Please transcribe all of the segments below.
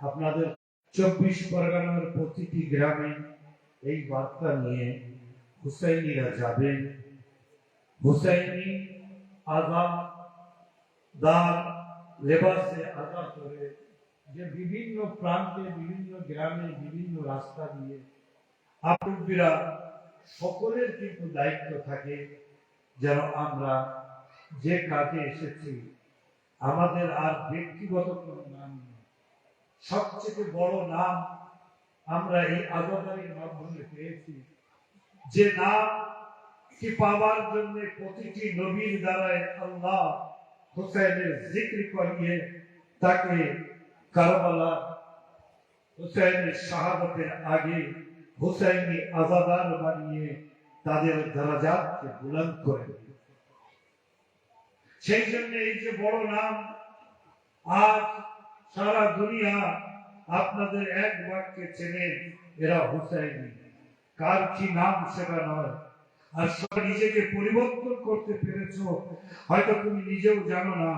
আপনাদের চব্বিশ পরগনার প্রতিটি গ্রামে এই বার্তা নিয়ে হুসাইনিরা যাবেন। হুসাইনি দার লেবাসে করে যে বিভিন্ন প্রান্তে, বিভিন্ন গ্রামে, বিভিন্ন রাস্তা দিয়ে আপুরবিরা সকলের কিন্তু দায়িত্ব থাকে যেন আমরা যে কাজে এসেছি আমাদের আর ব্যক্তিগত কোনো নাম নেই সবচেয়ে বড় নাম আমরা এই আজাদারির মাধ্যমে পেয়েছি যে নাম কি পাওয়ার জন্য প্রতিটি নবীর দ্বারায় আল্লাহ হুসাইনের জিক্র করিয়ে তাকে কারবালা হুসাইনের শাহাদতের আগে হুসাইনি আজাদার বানিয়ে তাদের দরাজাতকে বুলন্দ করে। সেই জন্য এই যে বড় নাম, আজ সারা দুনিয়া আপনাদের এক বাক্যে চেনেন এরা হুসাইনি। কার কি নাম সেটা নয়। আর সব নিজেকে পরিবর্তন করতে পেরেছ, হয়তো তুমি নিজেও জানো না।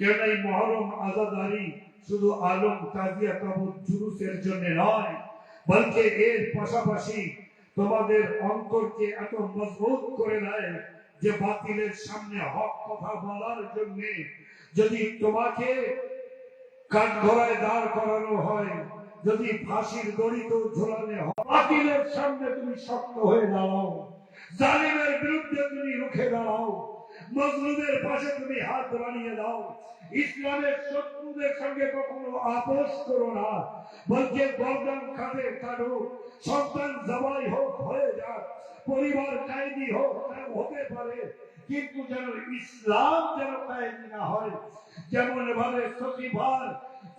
কেন এই মহরম আজাদারি শুধু আলম, তাজিয়া, কাবুল, জুলুসের জন্য নয়, বলকে এর পাশাপাশি তোমাদের অন্তরকে এত মজবুত করে দেয় যে বাতিলের সামনে হক কথা বলার জন্য যদি তোমাকে কাঠগড়ায় দাঁড় করানো হয়, যদি ফাঁসির দড়িতে ঝোলানো হয়, বাতিলের সামনে তুমি শক্ত হয়ে দাঁড়াও। জালিমের বিরুদ্ধে তুমি রুখে দাঁড়াও। মজলুমের পাশে তুমি হাত বাড়িয়ে দাও। ইসলামের শত্রুদের সঙ্গে কখনো আপোষ করো না। বলছে গর্দান খাতে কাটো সন্তান জবাই হোক হয়ে যাক, পরিবার কায়েদি হোক হতে পারে। কিন্তু যেন ইসলাম যেন কায়েদি না হয় যেমন ভাবে সচিবার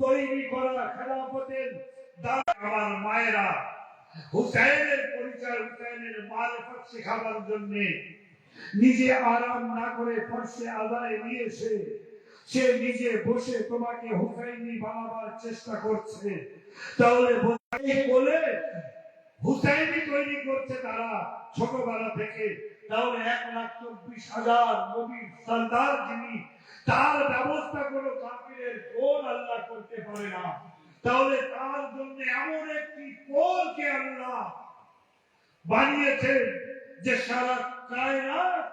তৈরি করা খেলাফতের আমার মায়েরা, হুসাইনের পরিচয় হুসাইনের মারফত শেখাবার জন্য নিজে আরাম না করে ফর্সে আদায় নিয়েছে সে নিজে বসে তোমাকে হুসাইনি বানাবার চেষ্টা করছে। তাহলে বলে হুসাইনি তৈরি করছে তারা ছোটবেলা থেকে। তাহলে এক লাখ চব্বিশ হাজার নবীর সর্দার যিনি, তার ব্যবস্থা কোনো আল্লাহ করতে পারে না। তাহলে তার জন্য এমন একটি কোলকে আল্লাহ বানিয়েছেন যে সারা কায়নাত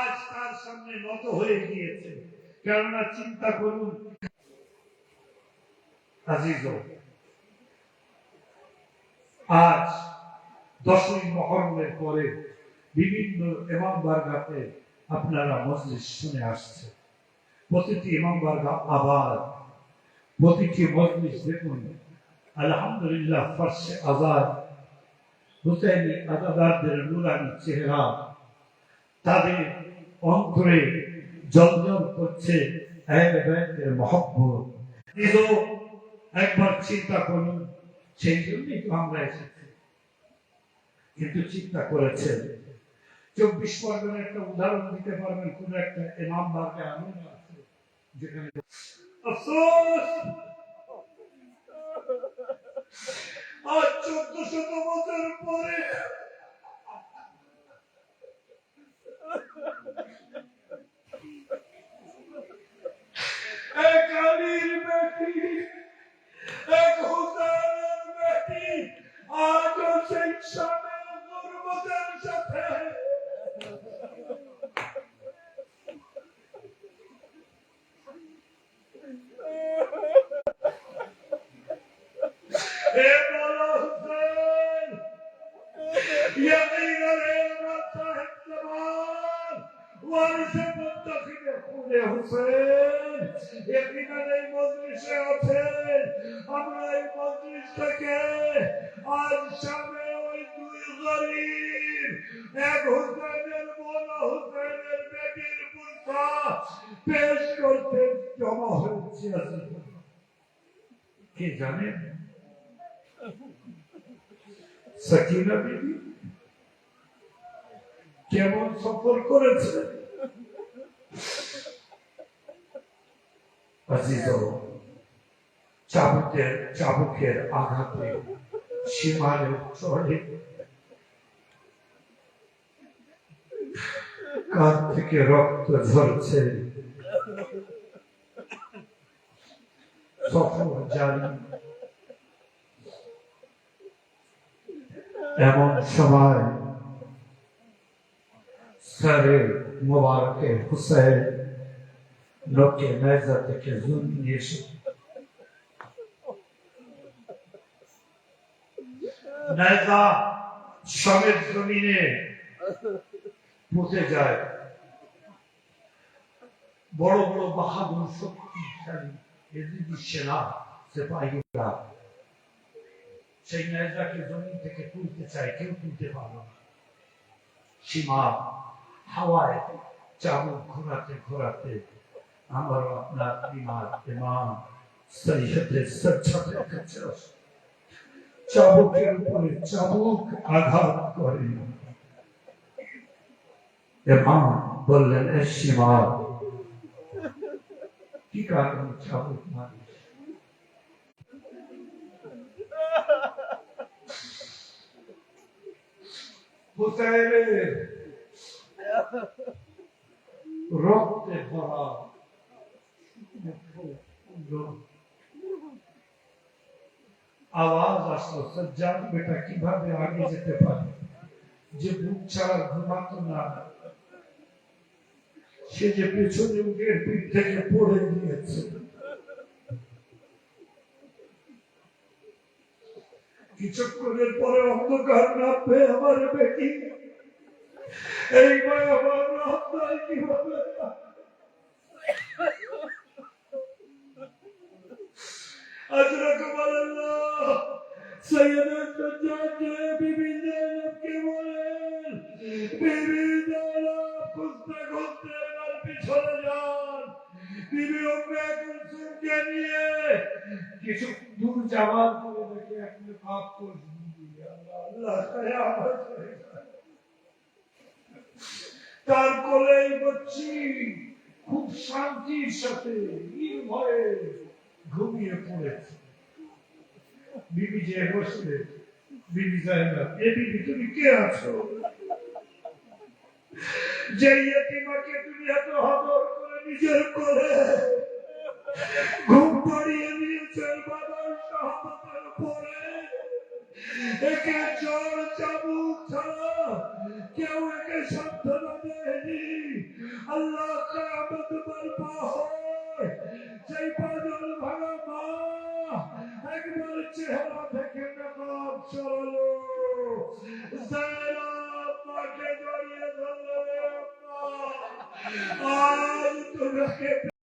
আজ তার সামনে নত হয়ে গিয়েছে। কেননা চিন্তা করুন আজ দশই মহরমের পরে বিভিন্ন এমাম বারগাতে আপনারা মজলিস শুনে আসছে। প্রতিটি ইমাম বারগা আবার, প্রতিটি মজলিস দেখুন, আলহামদুলিল্লাহ ফার্সে আজাদ হুসেনি আজাদারদের নুরানি চেহারা। তাদের অন্তরে করছে মহব্বত। একবার চিন্তা করুন সেই জন্যই তো আমরা এসেছি। কিন্তু চিন্তা করেছেন, চব্বিশ পরগনার একটা উদাহরণ দিতে পারবেন, কোন একটা ইমাম বারকে এমন আছে, যেখানে আফসোস! আজ চোদ্দ শত বছর পরে এক আলীর বেটি আছেন? এখানে এই মজলিসে আছেন। আমরা এই মজলিসটাকে আজ সামনে ওই দুই গরিব, এক হুসেনের মোলা হুসেনের বেটির পুরসা পেশ করতে জমা হচ্ছে কে জানেন সাকিনা বিবি কেমন সফর করেছে? আজিজ চাবুকের চাবুকের আঘাতে সীমানের চড়ে কান থেকে রক্ত ঝরছে। সফর জারি এমন সময় স্যারে মোবারকে হুসেন মেজা থেকে জুন নিয়ে এসে নেতা সমেত জমিনে পুঁতে যায় বড় বড় বাহাদুর শক্তিশালী এদিকে সেনা সেপাহীরা সেই নেতাকে জমিন থেকে তুলতে চায় কেউ তুলতে পারল না সীমা হাওয়ায় চাবুক ঘোরাতে ঘোরাতে আমার আপনার বিমার ইমাম সৈয়দের সচ্ছতের কাছে চাবুকের উপরে চাবুক আঘাত করে। ইমাম বললেন, এ সীমা, কি কারণে চাবুক মারিস? হুসাইনের রক্তে ভরা আওয়াজ আসলো বেটা, কীভাবে আগে যেতে পারে? যে বুক ছাড়া না। সে যে পেছনে উঠে পিঠ থেকে পড়ে গিয়েছে। কিছুক্ষণের পরে অন্ধকার নামবে আমার বেটি। এই ভয় আমার রাস্তায় কিভাবে أدرك الله سيد الدجاج বিবি জাইনাবকে বলেন বিবি জাইনাব খুঁজতে খুঁজতে এবার পিছনে যান বিবি উম্মে কুলসুমকে নিয়ে কিছু দূর যাওয়ার পরে দেখে আপনি পাপ করছেন আল্লাহ আল্লাহ আমার করে যান। তার কোলেই বচ্ছি খুব শান্তির সাথে নির্ভয়ে ঘুমিয়ে পড়েছে বিবি যে বসলে বিবি জায়গা এ বিবি তুমি কে আছো যে তুমি এত হদর করে নিজের করে সরালো জায়নাব জড়িয়ে আজ তোমাকে